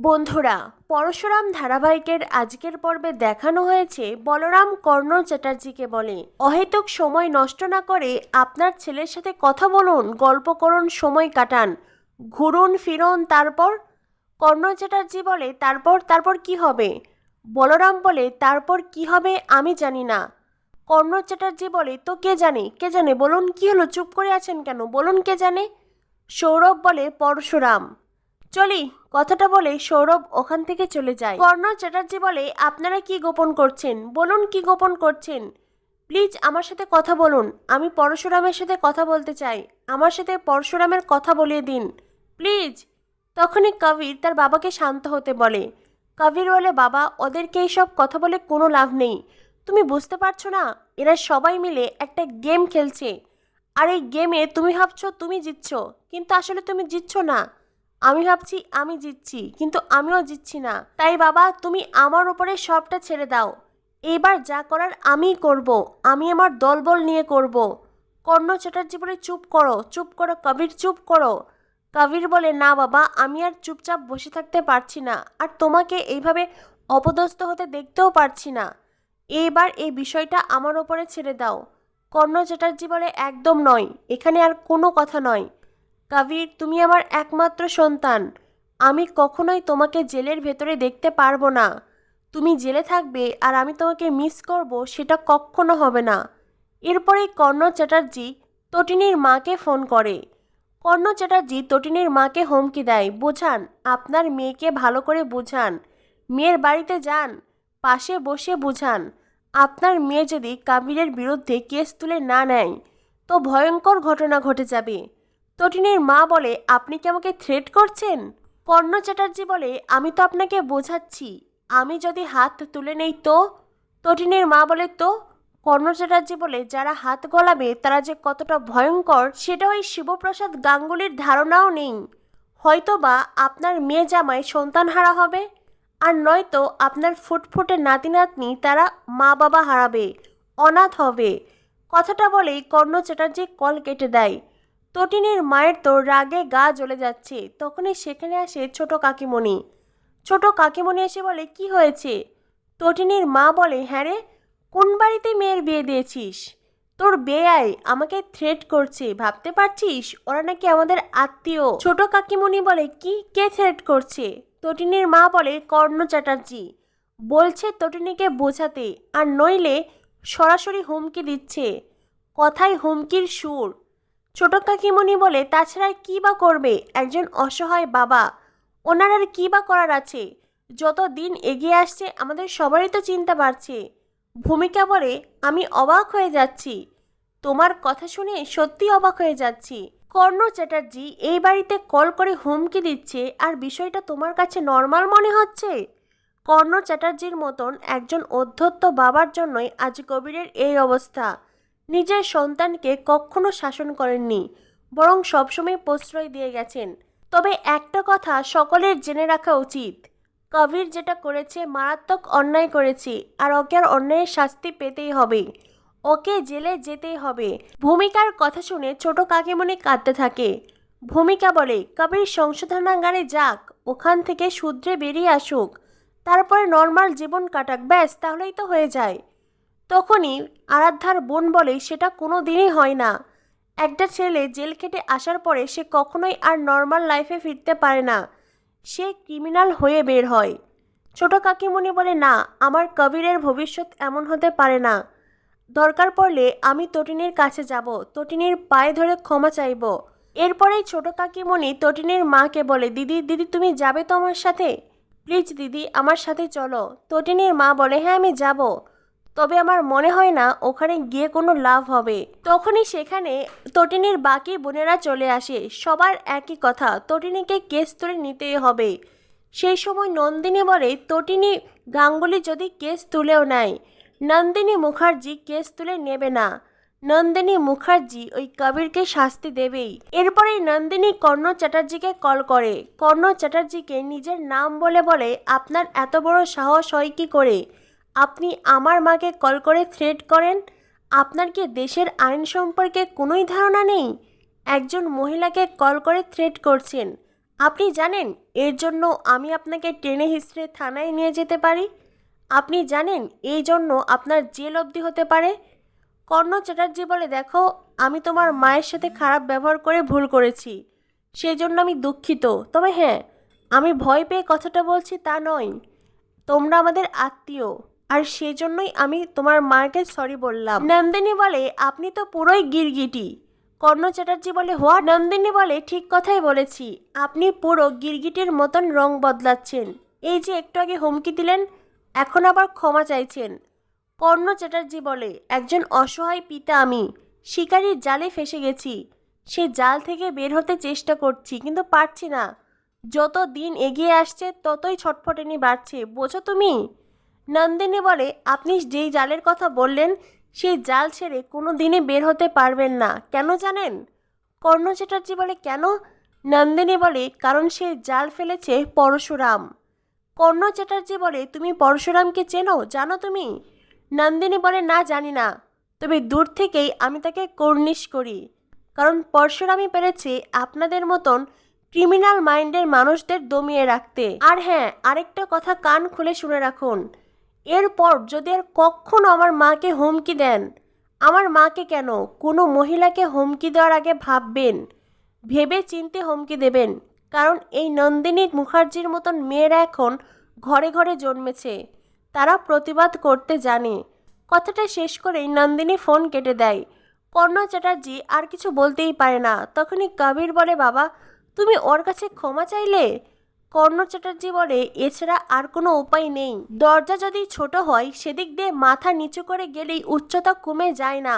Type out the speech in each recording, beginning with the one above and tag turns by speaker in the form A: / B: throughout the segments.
A: বন্ধুরা, পরশুরাম ধারাবাহিকের আজকের পর্বে দেখানো হয়েছে বলরাম কর্ণ চ্যাটার্জিকে বলে। অহেতুক সময় নষ্ট না করে আপনার ছেলের সাথে কথা বলুন, গল্প করুন, সময় কাটান। ঘুরুন, ফিরুন, তারপর? কর্ণ চ্যাটার্জি বলে, তারপর তারপর কি হবে? বলরাম বলে, তারপর কি হবে আমি জানি না। কর্ণ চ্যাটার্জি বলে, তো কে জানে কে জানে, বলুন কি হলো, চুপ করে আছেন কেন, বলুন কে জানে? সৌরভ বলে, পরশুরাম। চলি, কথাটা বলে সৌরভ ওখান থেকে চলে যায়। কর্ণ চ্যাটার্জি বলে, আপনারা কি গোপন করছেন? বলুন কি গোপন করছেন? প্লিজ আমার সাথে কথা বলুন। আমি পরশুরামের সাথে কথা বলতে চাই। আমার সাথে পরশুরামের কথা বলিয়ে দিন। প্লিজ। তখনই কবির তার বাবাকে শান্ত হতে বলে। কবির বলে, বাবা, ওদেরকে এইসব কথা বলে কোনো লাভ নেই। তুমি বুঝতে পারছ না? এরা সবাই মিলে একটা গেম খেলছে। আর এই গেমে তুমি ভাবছ তুমি জিতছ, কিন্তু আসলে তুমি জিতছ না। আমি ভাবছি আমি জিতছি, কিন্তু আমিও জিতছি না। তাই বাবা, তুমি আমার ওপরে সবটা ছেড়ে দাও। এবার যা করার আমিই করব, আমি আমার দলবল নিয়ে করব। কর্ণ চ্যাটার্জি বলে, চুপ করো চুপ করো, কবির, চুপ করো। কবির বলে, না বাবা, আমি আর চুপচাপ বসে থাকতে পারছি না, আর তোমাকে এইভাবে অপদস্থ হতে দেখতেও পারছি না। এবার এই বিষয়টা আমার ওপরে ছেড়ে দাও। কর্ণ চ্যাটার্জি বলে, একদম নয়, এখানে আর কোনো কথা নয়। কাবির, তুমি আমার একমাত্র সন্তান। আমি কখনোই তোমাকে জেলের ভেতরে দেখতে পারব না। তুমি জেলে থাকবে আর আমি তোমাকে মিস করব সেটা কখনো হবে না। এরপরেই কর্ণ চ্যাটার্জি তটিনীর মাকে ফোন করে। কর্ণ চ্যাটার্জি তটিনীর মাকে হুমকি দেয়, বোঝান, আপনার মেয়েকে ভালো করে বোঝান। মেয়ের বাড়িতে যান, পাশে বসে বুঝান। আপনার মেয়ে যদি কাবিরের বিরুদ্ধে কেস তুলে না নেয়, তো ভয়ঙ্কর ঘটনা ঘটে যাবে। তটিনীর মা বলে, আপনি কি আমাকে থ্রেট করছেন? কর্ণ চ্যাটার্জি বলে, আমি তো আপনাকে বোঝাচ্ছি। আমি যদি হাত তুলে নেই তো? তটিনীর মা বলে, তো? কর্ণ চ্যাটার্জি বলে, যারা হাত গলাবে, তারা যে কতটা ভয়ঙ্কর, সেটা ওই শিবপ্রসাদ গাঙ্গুলির ধারণাও নেই। হয়তোবা আপনার মেয়ে জামাই সন্তান হারা হবে, আর নয়তো আপনার ফুটফুটে নাতি নাতনি তারা মা বাবা হারাবে, অনাথ হবে। কথাটা বলেই কর্ণ চ্যাটার্জি কল কেটে দেয়। তটিনীর মায়ের তো রাগে গা জ্বলে যাচ্ছে। তখনই সেখানে আসে ছোট কাকিমণি। ছোট কাকিমণি এসে বলে, কি হয়েছে? তটিনীর মা বলে হ্যাঁ রে, কোন বাড়িতে মেয়ের বিয়ে দিয়েছিস? তোর বেয়াই আমাকে থ্রেট করছে, ভাবতে পারছিস? ওরা নাকি আমাদের আত্মীয়। ছোট কাকিমণি বলে, কি? কে থ্রেট করছে? তটিনীর মা বলে, কর্ণ চ্যাটার্জি। বলছে তটিনীকে বোঝাতে, আর নইলে সরাসরি হুমকি দিচ্ছে। কথায় হুমকির সুর। ছোট কাকিমণি বলে, তাছাড়া কী বা করবে? একজন অসহায় বাবা। ওনার আর কী বা করার আছে? যত দিন এগিয়ে আসছে, আমাদের সবারই তো চিন্তা বাড়ছে ভূমিকা বলে, আমি অবাক হয়ে যাচ্ছি। তোমার কথা শুনে সত্যি অবাক হয়ে যাচ্ছি। কর্ণ চ্যাটার্জি, এই বাড়িতে কল করে হুমকি দিচ্ছে, আর বিষয়টা তোমার কাছে নর্মাল মনে হচ্ছে? কর্ণ চ্যাটার্জির মতন একজন অধ্যত্ত বাবার জন্যই আজ কবিরের এই অবস্থা। নিজের সন্তানকে কখনো শাসন করেননি, বরং সবসময় প্রশ্রয় দিয়ে গেছেন। তবে একটা কথা সকলের জেনে রাখা উচিত, কবির যেটা করেছে মারাত্মক অন্যায় করেছে, আর ওকে আর অন্যায়ের শাস্তি পেতেই হবে। ওকে জেলে যেতেই হবে। ভূমিকার কথা শুনে ছোট কাকিমণি কাঁদতে থাকে। ভূমিকা বলে, কবির সংশোধনাগারে যাক, ওখান থেকে শুদ্রে বেরিয়ে আসুক। তারপরে নর্মাল জীবন কাটাক, ব্যাস, তাহলেই তো হয়ে যায়। তখনই আরাধ্যার বোন বলে, সেটা কোনো দিনই হয় না। একটা ছেলে জেল খেটে আসার পরে সে কখনোই আর নর্মাল লাইফে ফিরতে পারে না। সে ক্রিমিনাল হয়ে বের হয়। ছোট কাকিমণি বলে, না, আমার কবিরের ভবিষ্যৎ এমন হতে পারে না। দরকার পড়লে আমি তটিনীর কাছে যাব। তটিনীর পায়ে ধরে ক্ষমা চাইব। এরপরেই ছোট কাকিমণি তটিনীর মাকে বলে, দিদি দিদি, তুমি যাবে তো আমার সাথে? প্লিজ দিদি, আমার সাথে চলো। তটিনীর মা বলে হ্যাঁ আমি যাব। তবে আমার মনে হয় না ওখানে গিয়ে কোনো লাভ হবে। তখনই সেখানে তটিনীর বাকি বোনেরা চলে আসে। সবার একই কথা, তটিনীকে কেস তুলে নিতেই হবে। সেই সময় নন্দিনী বলে, তটিনী, গাঙ্গুলি যদি কেস তুলেও নেয়, নন্দিনী মুখার্জি কেস তুলে নেবে না। নন্দিনী মুখার্জি ওই কবিরকে শাস্তি দেবেই। এরপরেই নন্দিনী কর্ণ চ্যাটার্জিকে কল করে। কর্ণ চ্যাটার্জিকে নিজের নাম বলে বলে, আপনার এত বড় সাহস হয় কি করে? আপনি আমার মাকে কল করে থ্রেট করেন? আপনার কি দেশের আইন সম্পর্কে কোনোই ধারণা নেই? একজন মহিলাকে কল করে থ্রেট করছেন। আপনি জানেন এর জন্য আমি আপনাকে টেনে হিসড়ে থানায় নিয়ে যেতে পারি? আপনি জানেন এই জন্য আপনার জেল অবধি হতে পারে? কর্ণ চ্যাটার্জি বলে, দেখো, আমি তোমার মায়ের সাথে খারাপ ব্যবহার করে ভুল করেছি। সেই জন্য আমি দুঃখিত। তবে হ্যাঁ আমি ভয় পেয়ে কথাটা বলছি তা নয়। তোমরা আমাদের আত্মীয়। আর সেই জন্যই আমি তোমার মাকে সরি বললাম। নন্দিনী বলে, আপনি তো পুরোই গিরগিটি। কর্ণ চ্যাটার্জি বলে, হোয়া? নন্দিনী বলে, ঠিক কথাই বলেছি। আপনি পুরো গিরগিটির মতন রং বদলাচ্ছেন। এই যে একটু আগে হুমকি দিলেন, এখন আবার ক্ষমা চাইছেন। কর্ণ চ্যাটার্জি বলে, একজন অসহায় পিতা আমি। শিকারির জালে ফেসে গেছি। সে জাল থেকে বের হতে চেষ্টা করছি, কিন্তু পারছি না। যত দিন এগিয়ে আসছে, ততই ছটফটানি বাড়ছে। বোঝো তুমি? নন্দিনী বলে, আপনি যেই জালের কথা বললেন, সেই জাল ছেড়ে কোনো দিনে বের হতে পারবেন না। কেন জানেন? কর্ণ চ্যাটার্জি বলে, কেন? নন্দিনী বলে, কারণ সে জাল ফেলেছে পরশুরাম। কর্ণ চ্যাটার্জি বলে, তুমি পরশুরামকে চেনো? জানো তুমি? নন্দিনী বলে, না, জানি না। তবে দূর থেকেই আমি তাকে কর্নিশ করি। কারণ পরশুরামই পেরেছে আপনাদের মতন ক্রিমিনাল মাইন্ডের মানুষদের দমিয়ে রাখতে। আর হ্যাঁ আরেকটা কথা কান খুলে শুনে রাখুন। এরপর যদি আর কখনো আমার মাকে হুমকি দেন, আমার মাকে কেন? কোনো মহিলাকে হুমকি দেওয়ার আগে ভাববেন, ভেবে চিনতে হুমকি দেবেন, কারণ এই নন্দিনী মুখার্জির মতন মেয়েরা এখন ঘরে ঘরে জন্মেছে। তারা প্রতিবাদ করতে জানে। কথাটা শেষ করেই নন্দিনী ফোন কেটে দেয়। কর্ণ চ্যাটার্জি আর কিছু বলতেই পারে না। তখনই কবির বলে, বাবা, তুমি ওর কাছে ক্ষমা চাইলে? কর্ণ চ্যাটার্জি বলে, এছাড়া আর কোনো উপায় নেই। দরজা যদি ছোট হয়, সেদিক দিয়ে মাথা নিচু করে গেলেই উচ্চতা কমে যায় না।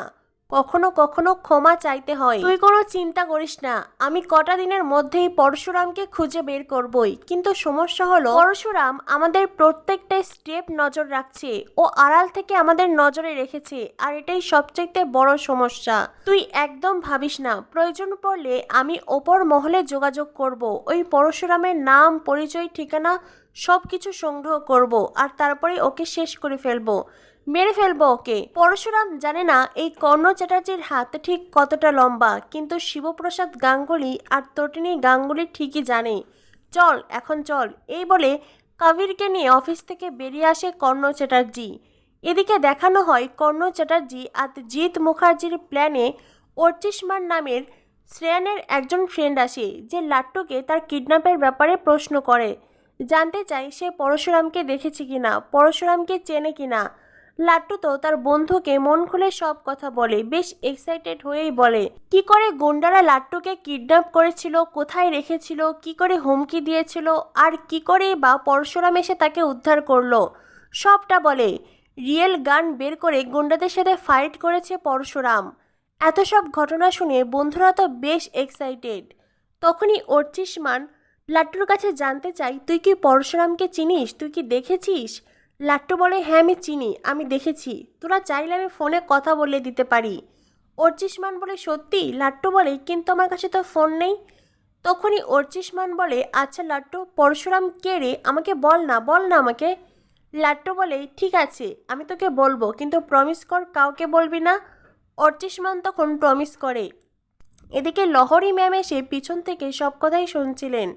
A: কখনো কখনো ক্ষমা চাইতে হয়। তুই কোনো চিন্তা করিস না। আমি কটা দিনের মধ্যেই পরশুরামকে খুঁজে বের করবই। কিন্তু সমস্যা হলো, পরশুরাম আমাদের প্রত্যেকটা স্টেপ নজর রাখছে ও আড়াল থেকে আমাদের নজরে রেখেছে, আর এটাই সবচাইতে বড় সমস্যা। তুই একদম ভাবিস না, প্রয়োজন পড়লে আমি ওপর মহলে যোগাযোগ করব, ওই পরশুরামের নাম, পরিচয়, ঠিকানা সব কিছু সংগ্রহ করব, আর তারপরে ওকে শেষ করে ফেলব। মেরে ফেলব ওকে। পরশুরাম জানে না এই কর্ণ চ্যাটার্জির হাত ঠিক কতটা লম্বা, কিন্তু শিবপ্রসাদ গাঙ্গুলি আর তটিনী গাঙ্গুলি ঠিকই জানে। চল, এখন চল। এই বলে কবিরকে নিয়ে অফিস থেকে বেরিয়ে আসে কর্ণ চ্যাটার্জি। এদিকে দেখানো হয় কর্ণ চ্যাটার্জি আর জিৎ মুখার্জির প্ল্যানে অর্চিসমান নামের শ্রেয়ানের একজন ফ্রেন্ড আসে, যে লাট্টুকে তার কিডন্যাপের ব্যাপারে প্রশ্ন করে। জানতে চাই সে পরশুরামকে দেখেছে কিনা, পরশুরামকে চেনে কিনা। লাট্টু তো তার বন্ধুকে মন খুলে সব কথা বলে, বেশ এক্সাইটেড হয়েই বলে। কি করে গুন্ডারা লাট্টুকে কিডন্যাপ করেছিল, কোথায় রেখেছিল, কি করে হুমকি দিয়েছিল, আর কি করে বা পরশুরাম এসে তাকে উদ্ধার করল? সবটা বলে। রিয়েল গান বের করে গুন্ডাদের সাথে ফাইট করেছে পরশুরাম। এত সব ঘটনা শুনে বন্ধুরা তো বেশ এক্সাইটেড তখনই অর্চিসমান লাট্টুর কাছে জানতে চাই, তুই কি পরশুরামকে চিনিস? তুই কি দেখেছিস? লাট্টু বলে হ্যাঁ আমি চিনি, আমি দেখেছি। তোরা চাইলে আমি ফোনে কথা বলে দিতে পারি। অর্চিসমান বলে, সত্যি? লাট্টু বলে, কিন্তু আমার কাছে তো ফোন নেই। তখনই অর্চিসমান বলে আচ্ছা লাট্টু, পরশুরাম কে রে? আমাকে বল না বল না আমাকে। লাট্টু বলে, ঠিক আছে, আমি তোকে বলব, কিন্তু প্রমিস কর কাউকে বলবি না। অর্চিসমান তখন প্রমিস করে। এদিকে লহরি ম্যাম এসে পিছন থেকে সব কথাই শুনছিলেন।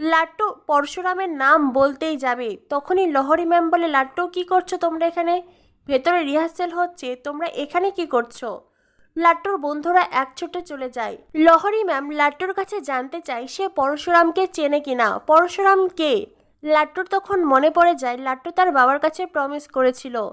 A: লাট্টু পরশুরামের নাম বলতেই যাবে। তখনই লহরি ম্যাম বলে, লাট্টু, কি করছ তোমরা এখানে? ভেতরে রিহার্সেল হচ্ছে, তোমরা এখানে কি করছ? লাট্টুর বন্ধুরা এক ছুটে চলে যায়। লহরি ম্যাম লাট্টুর কাছে জানতে চায়, সে পরশুরামকে চেনে কিনা? পরশুরাম কে? লাট্টুর তখন মনে পড়ে যায়, লাট্টু তার বাবার কাছে প্রমিস করেছিল।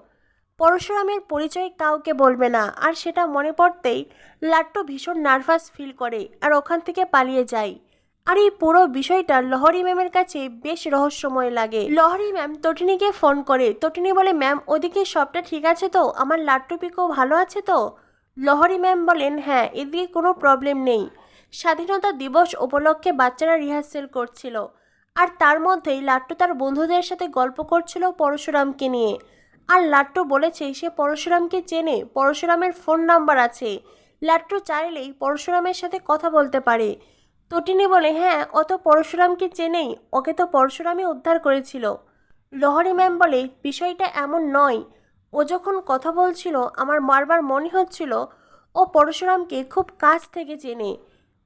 A: পরশুরামের পরিচয় কাউকে বলবে না। আর সেটা মনে পড়তেই লাট্টু ভীষণ নার্ভাস ফিল করে, আর ওখান থেকে পালিয়ে যায়। আর এই পুরো বিষয়টা লহরি ম্যামের কাছে বেশ রহস্যময় লাগে। লহরি ম্যাম তটিনীকে ফোন করে। তটিনী বলে, ম্যাম, ওদিকে সবটা ঠিক আছে তো? আমার লাট্টু পিকো ভালো আছে তো? লহরি ম্যাম বলেন হ্যাঁ এদিকে কোনো প্রবলেম নেই। স্বাধীনতা দিবস উপলক্ষে বাচ্চারা রিহার্সেল করছিল। আর তার মধ্যেই লাট্টু তার বন্ধুদের সাথে গল্প করছিল পরশুরামকে নিয়ে। আর লাট্টু বলেছে, সে পরশুরামকে চেনে। পরশুরামের ফোন নাম্বার আছে। লাট্টু চাইলেই পরশুরামের সাথে কথা বলতে পারে। তটিনী বলে হ্যাঁ অত পরশুরামকে চেনেই। ওকে তো পরশুরামই উদ্ধার করেছিল। লহরি ম্যাম বলে, বিষয়টা এমন নয়। ও যখন কথা বলছিল, আমার বারবার মনে হচ্ছিল, ও পরশুরামকে খুব কাছ থেকে চেনে।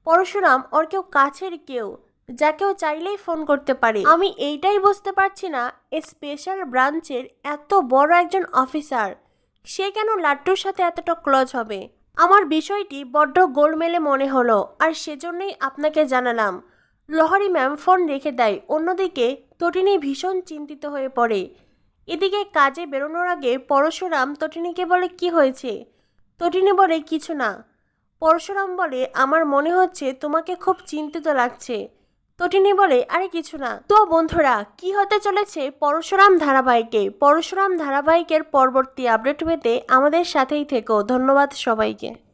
A: পরশুরাম ওর কেউ কাছের কেউ, যা কেউ চাইলেই ফোন করতে পারে। আমি এইটাই বুঝতে পারছি না এই স্পেশাল ব্রাঞ্চের এত বড় একজন অফিসার। সে কেন লাট্টুর সাথে এতটা ক্লোজ হবে? আমার বিষয়টি বড্ড গোলমেলে মনে হলো, আর সেজন্যই আপনাকে জানালাম। লহরি ম্যাম ফোন রেখে দেয়, অন্যদিকে তটিনী ভীষণ চিন্তিত হয়ে পড়ে। এদিকে কাজে বেরোনোর আগে পরশুরাম তটিনীকে বলে, কি হয়েছে? তটিনী বলে, কিছু না। পরশুরাম বলে, আমার মনে হচ্ছে তোমাকে খুব চিন্তিত লাগছে। তটিনী বলে, আরে কিছু না। তো বন্ধুরা, কি হতে চলেছে? পরশুরাম ধারাবাহিকে, পরশুরাম ধারাবাহিকের পরবর্তী আপডেট পেতে আমাদের সাথেই থেকো। ধন্যবাদ সবাইকে।